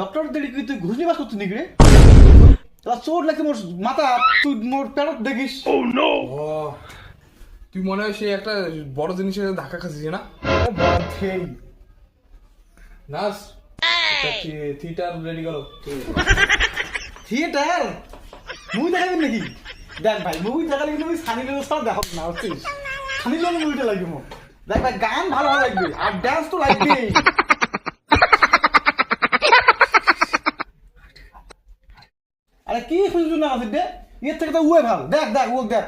Doctor দেরি কি তুই ঘুষ নিবাস করছিস নাকি রে তাহলে চোট লাগছে মোর মাথা তুই মোর দেখিস ও তুই মনে হয় সেই একটা বড় জিনিসের ধাক্কা খাচ্ছিস না? বাধেই নার্স থিয়েটার রেডি করো? থিয়েটার? মুভি দেখাবি নাকি? দেখ ভাই মুভি দেখালে কিন্তু আমি সানি লিওন সব দেখাব না হচ্ছিস সানি লিওন মুভিটা লাগবে মোর দেখ ভাই গান ভালো ভালো লাগবে আর ডান্স তো লাগবেই। আরে কি খুঁজছো না আমাদের এর থেকে তো উয়ে ভালো দেখ দেখ ও দেখ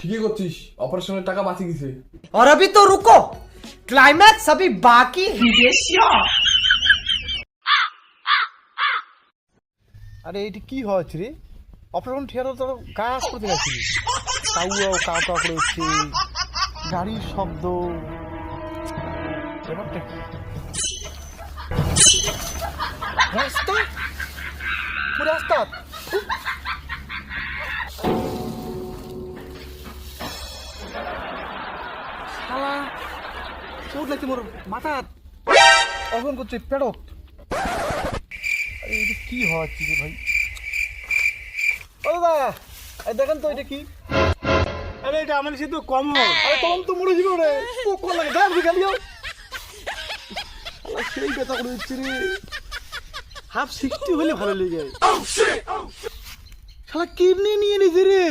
ঠিকই করছিস অপারেশনের টাকা বাঁচি গেছে और अभी तो रुको क्लाइमैक्स अभी बाकी है আরে এইটি কি হচ্ছে রে অপারেশন থিয়েটার তো কাজ করতে যাচ্ছিলি কাউ কাউ কাউ করে উঠছে গাড়ির শব্দ ব্যাপারটা কি রাস্তা পুরো রাস্তা শালা চোট লাগছে মোর মাথা অগন করছে পেটত এটা কি হচ্ছে রে ভাই ও দাদা দেখেন তো এটা কি আরে এটা আমার সে তো কম আরে তখন তো মরে যাবে রে। পোক লাগে? দাম দিগালিও সেই ব্যথা করে রে। হাফ সিক্সটি হলে ভালো লেগে শালা কিডনি নিয়ে নিছে রে?